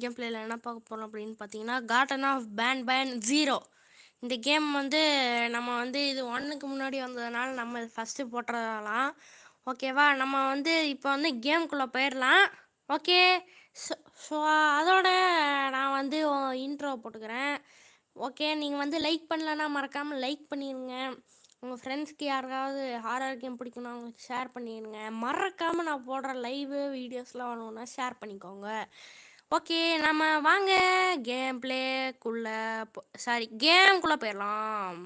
Game பிளேயில் என்ன பார்க்க போகிறோம் அப்படின்னு பார்த்தீங்கன்னா garden of Banban zero இந்த கேம் வந்து நம்ம வந்து இது ஒன்றுக்கு முன்னாடி வந்ததுனால நம்ம ஃபஸ்ட்டு போட்டுறதெல்லாம் ஓகேவா நம்ம வந்து இப்போ வந்து கேம்குள்ளே போயிடலாம் ஓகே ஸோ அதோட நான் வந்து இன்ட்ரோ போட்டுக்கிறேன். ஓகே நீங்கள் வந்து லைக் பண்ணலன்னா மறக்காமல் லைக் பண்ணிடுங்க உங்கள் ஃப்ரெண்ட்ஸ்க்கு யாருக்காவது ஹாரர் கேம் பிடிக்கணும் அவங்களுக்கு ஷேர் பண்ணிடுங்க மறக்காமல் நான் போடுற லைவு வீடியோஸ்லாம் வரணுன்னா ஷேர் பண்ணிக்கோங்க. ஓகே நம்ம வாங்க. கேம் பிளேக்குள்ளே சாரி கேம்குள்ளே போயிடலாம்.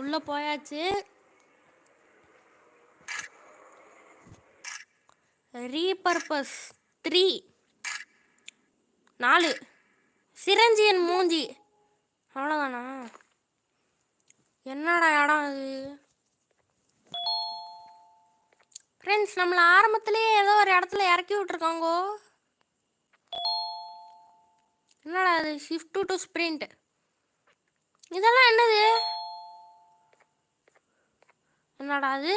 உள்ளே போயாச்சு. ரீபர்பஸ் த்ரீ நாலு. சிரஞ்சியன் மூஞ்சி. அவ்வளோதானா என்னடா இடம் அது ஃப்ரெண்ட்ஸ் நம்மளை ஆரம்பத்துலேயே ஏதோ ஒரு இடத்துல இறக்கி விட்ருக்காங்கோ என்னடா அது ஷிஃப்ட் டு ஸ்ப்ரிண்ட் இதெல்லாம் என்னது? என்னடா அது?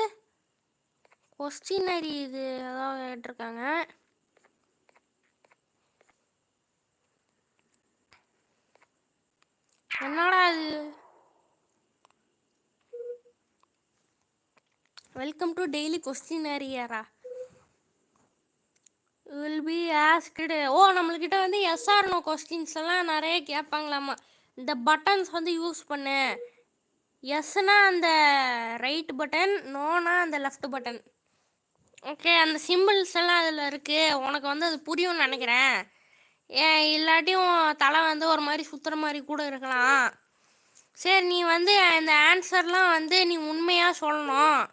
கொஸ்டினரி இது ஏதாவது கேட்டிருக்காங்க. என்னடா இது வெல்கம் டு டெய்லி கொஸ்டினரியரா வில் பி ஆஸ்க்டு ஓ நம்மள்கிட்ட வந்து எஸ்ஆர்னோ கொஸ்டின்ஸ் எல்லாம் நிறைய கேட்பாங்களாமா. இந்த பட்டன்ஸ் வந்து யூஸ் பண்ணு. எஸ்னா அந்த ரைட் பட்டன் நோனா அந்த லெஃப்ட் பட்டன் ஓகே அந்த சிம்பிள்ஸ் எல்லாம் அதில் இருக்குது உனக்கு வந்து அது புரியும்னு நினைக்கிறேன். ஏன் இல்லாட்டியும் தலை வந்து ஒரு மாதிரி சுற்றுற மாதிரி கூட இருக்கலாம். சரி நீ வந்து இந்த ஆன்சர்லாம் வந்து நீ உண்மையாக சொல்லணும்.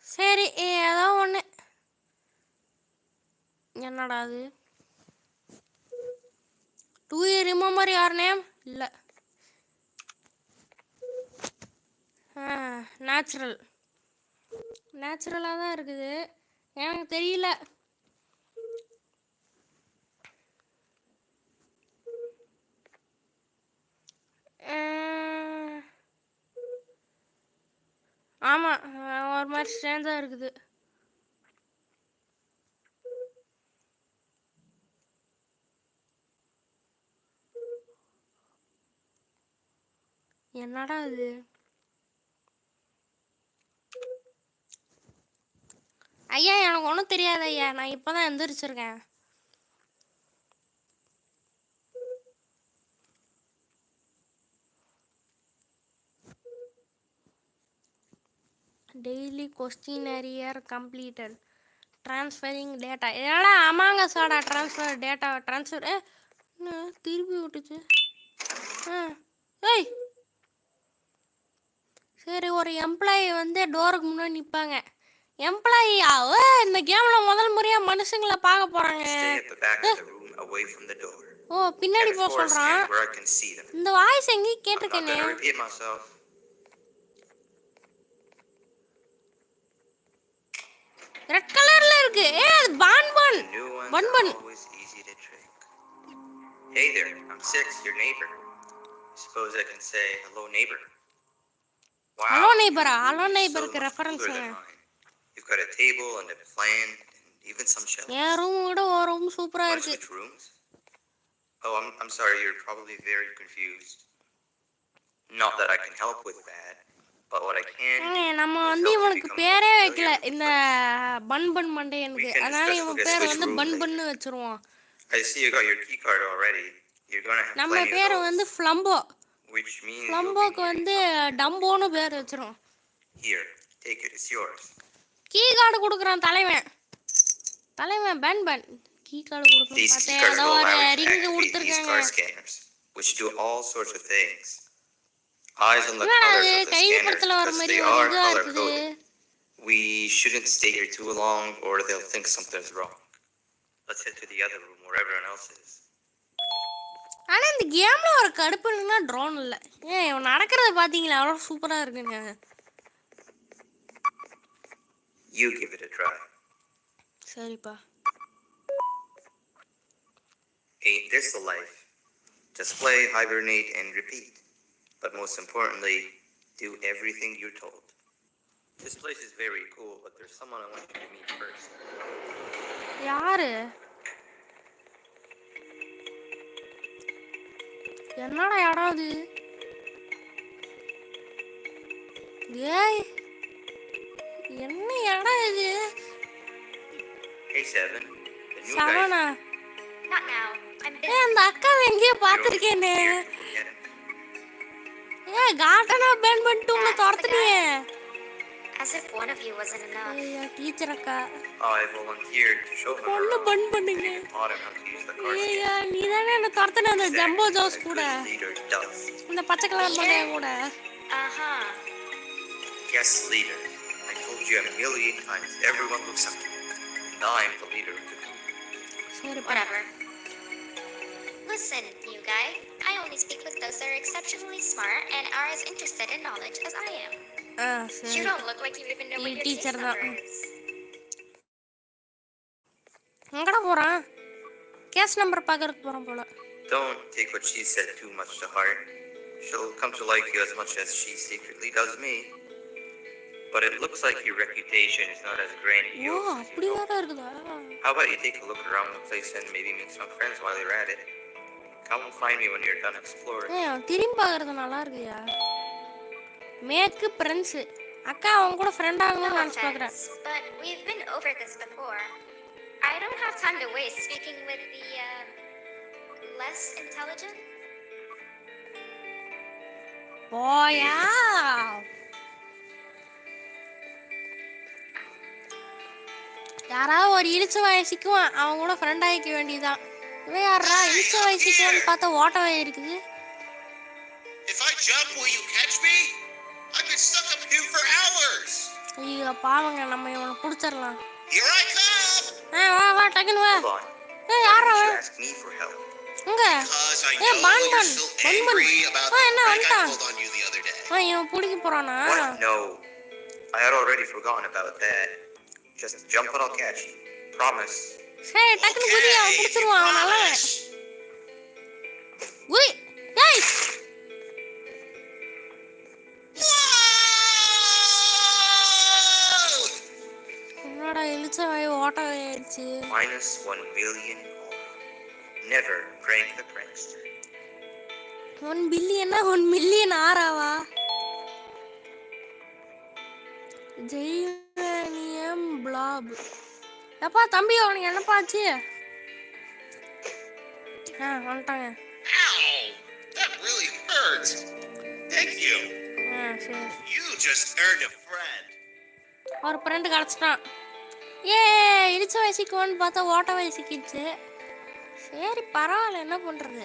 சரி ஏதோ ஒன்று என்னடா அது? Two year remember your name இல்லை. நேச்சுரல் நேச்சுரலாக தான் இருக்குது. எனக்கு தெரியல. ஆமாம் ஒரு மாதிரி ஸ்ட்ரேஞ்சாக இருக்குது. என்னடா இது? ஐயா எனக்கு ஒன்றும் தெரியாது ஐயா. நான் இப்போ தான் எந்திரிச்சிருக்கேன் daily questionnaire completed transferring data என்னடா ஆமாங்க சாடா ட்ரான்ஸ்ஃபர் டேட்டா ட்ரான்ஸ்ஃபர் ஏ திருப்பி விட்டுச்சு. ஆ ஏய். சரி ஒரு எம்ப்ளாயி வந்து டோருக்கு முன்னாடி நிற்பாங்க எம்ப்ளாயியா இந்த கேம்ல முதல் முறையா மனுஷங்களை பார்க்க போறாங்க. ஓ பின்னாடி போக சொல்றான். இந்த வாய்ஸ் எங்கேயும் கேட்டிருக்கேனே. ரெட் கலர்ல இருக்கு. ஏ அது Banban. Banban. Hey there, I'm Six, your neighbor. Suppose I can say hello, neighbor. Wow. Hello நெய்பரா hello நெய்பருக்கு so much You've got a table and a plant and even some shelves. N room விட ஒரு room சூப்பரா Want to இருக்கு switch rooms? Oh, I'm, I'm sorry, you're probably very confused. Not that I can help with that, but what I can ஏங்க, do நம்ம is வந்து help you இவனுக்கு become பேரே familiar வைக்கல with இந்த the bun bun மண்டையனுக்கு We can அதனால discuss இவன் the பேர் switch வந்து room bun later. Bun வச்சிருவான் I see you got your key card already. You're gonna have நம்ம plenty பேர் of வந்து those, ஃப்ளம்போ which means you'll be ஃப்ளம்போக்கு needing வந்து some- டம்போன்னு பேர் வச்சிரும் Here, take it. It's yours. Key card கொடுக்குறான் தலைவன் தலைவன் Banban key card key பார்த்தேன் ஏதோ ஒரு ரிங்கு கொடுத்துருக்காங்க which do all sorts of things. Eyes on the colors of the வர because மாதிரி they are color coded. We shouldn't stay here too long or they'll think something's wrong. Let's head to the other room where everyone else is. ஆனா இந்த கேம்ல ஒரு கடுப்பு இல்லைன்னா drone இல்லை ஏன் நடக்கிறத பாத்தீங்களா அவ்வளோ சூப்பரா இருக்குங்க You give it a try. சரிப்பா Ain't this the life? Just play, hibernate, and repeat. But most importantly, do everything you're told. This place is very cool, but there's someone I want you to meet first. யாரு என்னடா இடம் அது ஏய் என்ன இடம் இது busy. ஏய் அந்த அக்காவை எங்கேயோ பார்த்துருக்கேனே. ஏ காட்டனா பேன் பண்ணிட்டு உங்களை துரத்துனியே As if one of you wasn't enough. ஐயா டீச்சர் அக்கா I volunteered to show him ஒண்ணு around பன் பண்ணுங்க and taught him how to use the car skate. ஐயா நீ தானே என்ன துரத்துன அந்த ஜம்போ ஜோஸ் கூட good leader does. இந்த பச்சை கலர் மண்டைய கூட Uh huh. Yes, leader. I told you a million times. Everyone looks up to me. And I'm the leader of the group. சரிப்பா Whatever. Listen, you guy. I only speak with those that are exceptionally smart and are as interested in knowledge as I am. Ah You சரி don't look like you even know what நீ your teacher case தான். number is. எங்கடா போறான் case number பார்க்கறதுக்கு போறான் போல Don't take what she said too much to heart. She'll come to like you as much as she secretly does me. But it looks like your reputation is not as O grandiose. as அப்படி you வேற hope. இருக்குதா How about you take a look around the place and maybe make some friends while you're at it? Come and find me when you're done exploring. ஏய் அவன் திரும்பி பார்க்கறது நல்லா இருக்குயா மேற்கு friends அக்கா அவன் கூட ஃப்ரெண்ட் ஆகணும்னு No நினச்சி பார்க்குறேன் offense, but we've been over this before. I don't have time to waste speaking with the, uh, less intelligent. போயா யாராவது ஒரு இழிச்ச வயசுக்கும் அவன் கூட ஃப்ரெண்ட் ஆகிக்க வேண்டியதுதான் இவன் யாரா இழிச்ச வயசுக்குன்னு பார்த்தா ஓட்ட வய இருக்குது If I jump, will you catch me? I've been stuck up here for hours. ஐயோ பாவங்க நம்ம இவனை பிடிச்சிடலாம் Here I come. ஆ வா வா டக்குன்னு வா. ஏய் யாரா அவன். இங்க Oh, pulled on you the other day. ஆ இவன் பிடிக்க போறானா? No. I had already forgotten about that. Just jump and I'll catch you. Promise. சரி டக்குன்னு குதி அவன் பிடிச்சிருவான் அவன் நல்லவன். உய் ஏய்! என்னடா இழிச்ச வாய் ஓட்ட ஆயிடுச்சு Minus one million more. Never prank the prankster. One பில்லியனா one million ஆறாவா எம் பிளாப். எப்பா தம்பி அவனுக்கு என்னப்பா ஆச்சு? ஆ வந்துட்டாங்க. ஆ சரி. ஒரு ஃப்ரெண்டு கிடச்சிட்டான். ஏ இடிச்ச வயசுக்குவோன்னு பார்த்தா ஓட்ட வயசுக்குச்சு சரி பரவாயில்ல என்ன பண்ணுறது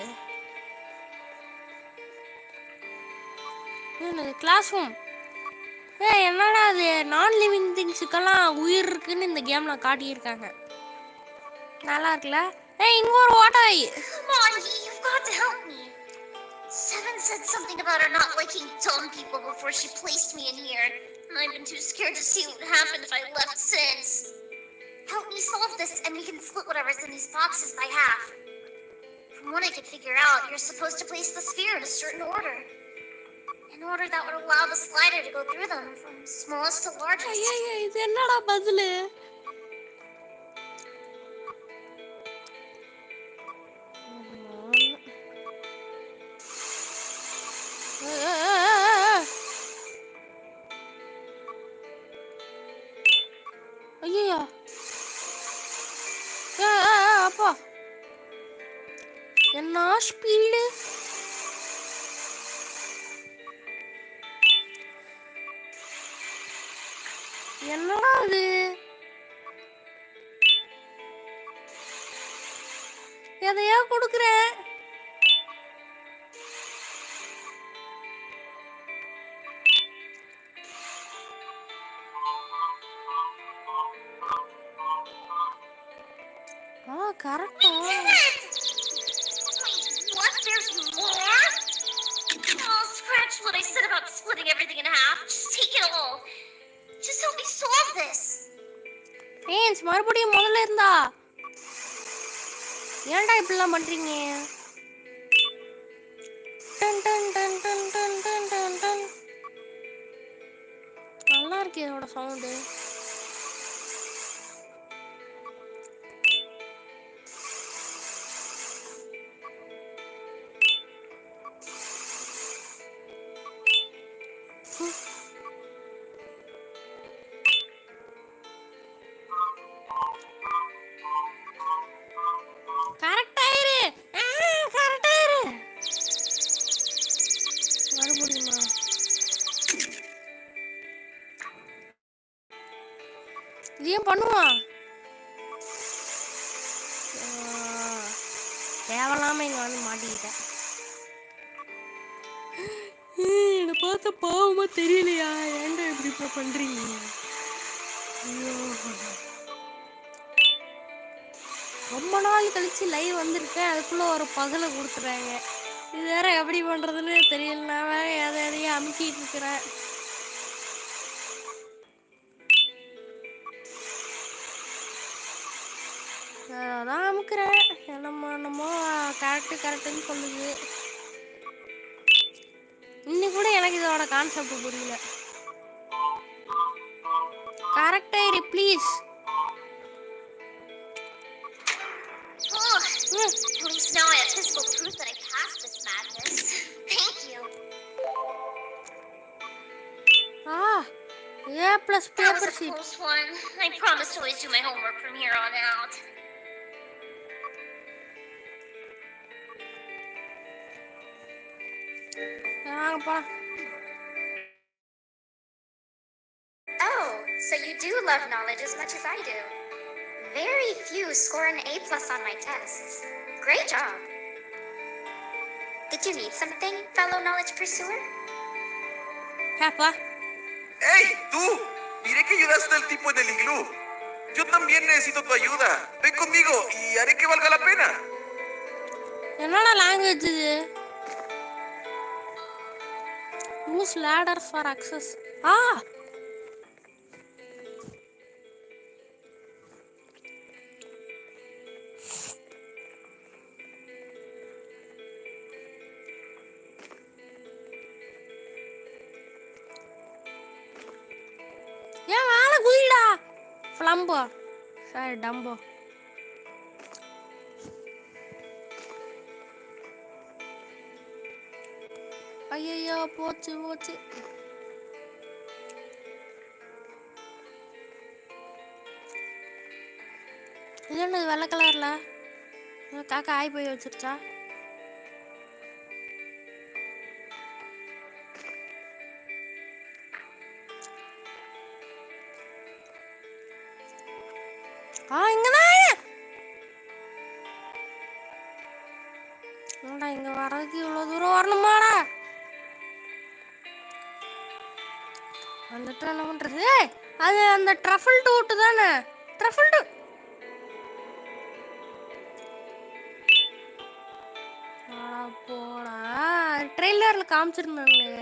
என்னது கிளாஸ் ரூம் ஏ என்னடா அது நான் லிவிங் திங்ஸுக்கெல்லாம் உயிர் இருக்குன்னு இந்த கேமில் காட்டியிருக்காங்க நல்லா இருக்குல்ல ஏய் இங்கே ஒரு ஓட்ட வை Come on, Yi, you've got to help me. Seven said something about her not liking dumb people before she placed me in here, and I've been too scared to see what would happen if I left since. Help me solve this, and we can split whatever's in these boxes by half. From what I could figure out, you're supposed to place the sphere in a certain order. In order that would allow the slider to go through them from smallest to largest. ஐயா இது என்னடா பதிலு எதையோ கொடுக்குறேன் herhalde. பார்த்த பாவமா தெரியலையா? ஏன்டா இப்படி இப்ப பண்றீங்க? ஐயோ. ரொம்ப நாள் கழிச்சு லைவ் வந்திருக்கேன் அதுக்குள்ள ஒரு பகலை கொடுத்துறாங்க இது வேற எப்படி பண்றதுன்னு தெரியல. நான் வேற எதை எதையும் அமுக்கிட்டு இருக்கிறேன். அதான் அமுக்கிறேன். என்னமோ என்னமோ கரெக்டு கரெக்டுன்னு சொல்லுது. இன்னி கூட எனக்கு இதோட கான்செப்ட் புரியல கரெக்டா இரு please Oh, at least now I have physical proof that I passed this madness. Thank you. Ah, A plus That was paper a close one. I promise to always do my homework from here on out. வாங்க போலாம் Oh, so you do love knowledge as much as I do. Very few score an A plus on my tests. Great job. Did you need something, fellow knowledge pursuer? Peppa. ¡Hey, tú! Miré que ayudaste al tipo en el iglú. Yo también necesito tu ayuda. Ven conmigo y haré que valga la pena. என்னடா language இது Use ladder for access. Ah! ஏன் மேலே குதிடா ஃப்ளம்போ sorry Dumbo ஐயையோ போச்சு போச்சு. இது என்ன வெள்ளை கலர்ல? காக்கா ஆய் போய் வச்சிருச்சா? அது அந்த ட்ரஃபிள் டூட்டு தானே ட்ரஃபிள் டூ போடா ட்ரெய்லர்ல காமிச்சிருந்தாங்களே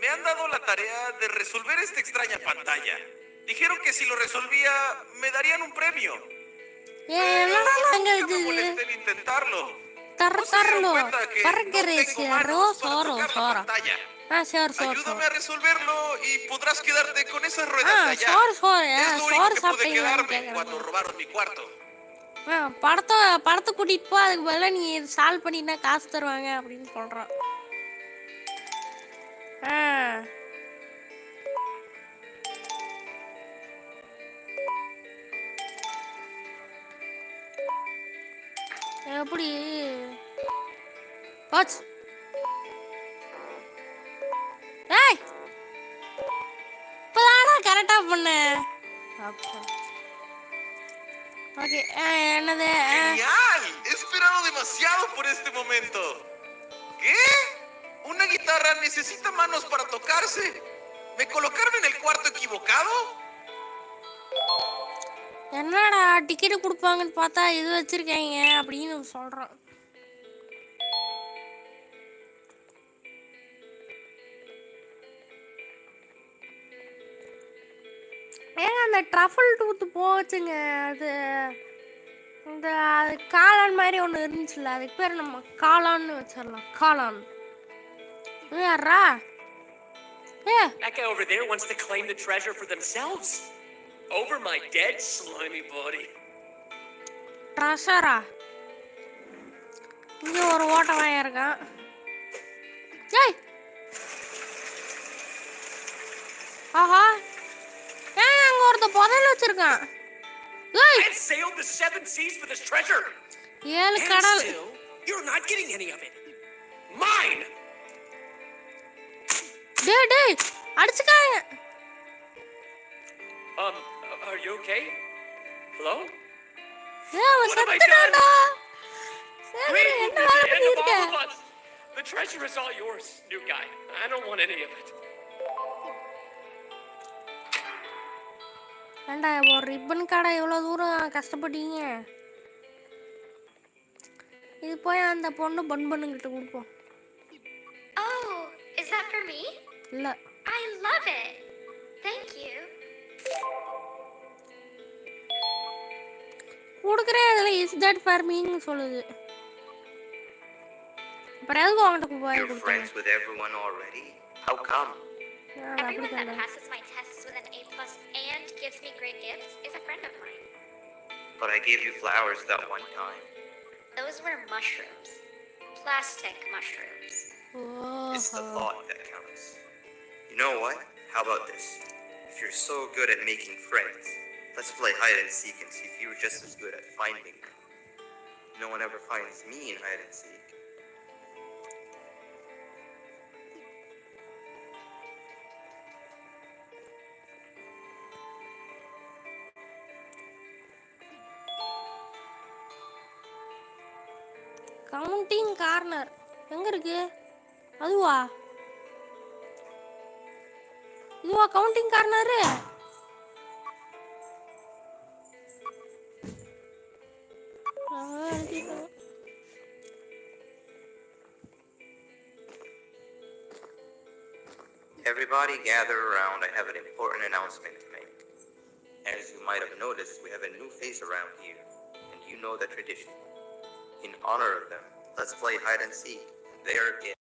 Me han dado la tarea de resolver esta extraña pantalla. Dijeron que si lo resolvía, me darían un premio. Nunca language me molesté en intentarlo. Tartarlo. Parguerese, arroz, oro, oro. Ah, sor, sor, Ayúdame a resolverlo y podrás quedarte con esa rueda ah, allá. Sor, sor, es lo único que pude quedarme cuando robaron mi cuarto. படத்தை படத்தை கூட்டிட்டு போ அதுக்கு பதிலாக நீ solve பண்ணினா காசு தருவாங்க அப்படின்னு சொல்கிறான் ஆ எப்படி போச்சு ஏய் இப்போதானா கரெக்டாக பண்ணேன் அப்போ ஓகே என்னது ஆ, ¡Genial! He esperado demasiado por este momento. ¿Qué? ¿Una guitarra necesita manos para tocarse? ¿Me colocaron en el cuarto equivocado? என்னடா டிக்கெட்டு கொடுப்பாங்கன்னு பார்த்தா இது வச்சுருக்காங்க அப்படின்னு சொல்கிறான் ஏங்க அந்த ட்ரஃபல் டூத்து போச்சுங்க அது இந்த அது காளான் மாதிரி ஒன்று இருந்துச்சுல்ல அதுக்கு பேர் நம்ம காளான்னு வச்சிடலாம் காளான் யாரா Yeah. That over there wants to claim the treasure for themselves. Over my dead slimy body. ட்ரெஷரா இங்கே ஒரு ஓட்டமாக இருக்கான் ஏய் ஆஹா ஏன் அங்கே ஒருத்த புதையல் வச்சிருக்கான் ஏய் And sailed the seven seas for this treasure. ஏழு கடல் still, you're not getting any of it. Mine! டேய் டேய் அடிச்சுக்காங்க Um, are you okay? Hello? ஏய் அவன் What have I செத்துட்டான்டா சரி Great, என்ன this வேலை is the end of பண்ணிருக்க all of us. The treasure is all yours, new guy. I don't want any of it. ஏண்டா ஒரு ரிப்பன் கடை எவ்வளோ தூரம் கஷ்டப்பட்டீங்க இது போய் அந்த பொண்ணு பன் பண்ணுங்கிட்ட கொடுப்போம் Oh, is that for me? இல்லை I love it. Thank you. கொடுக்குறேன் அதில் இஸ் தட் ஃபார் மீன்னு சொல்லுது அப்புறம் எதுக்கு உங்கள்கிட்ட போய் You're கொடுத்தேன் friends with everyone already? How come? அப்படி Everyone that தானே passes my tests with an A plus and gives me great gifts is a friend of mine. But I gave you flowers that one time. Those were mushrooms. Plastic mushrooms. It's the ஓஹோ thought that counts. You know what? How about this? If you're so good at making friends, let's play hide and seek and see if you're just as good at finding them. No one ever finds me in hide and seek. Counting corner எங்க இருக்கு அதுவா இதுவா counting corner Everybody gather around. I have an important announcement to make. As you might have noticed, we have a new face around here, and you know the tradition. In honor of them, let's play hide and seek. There is.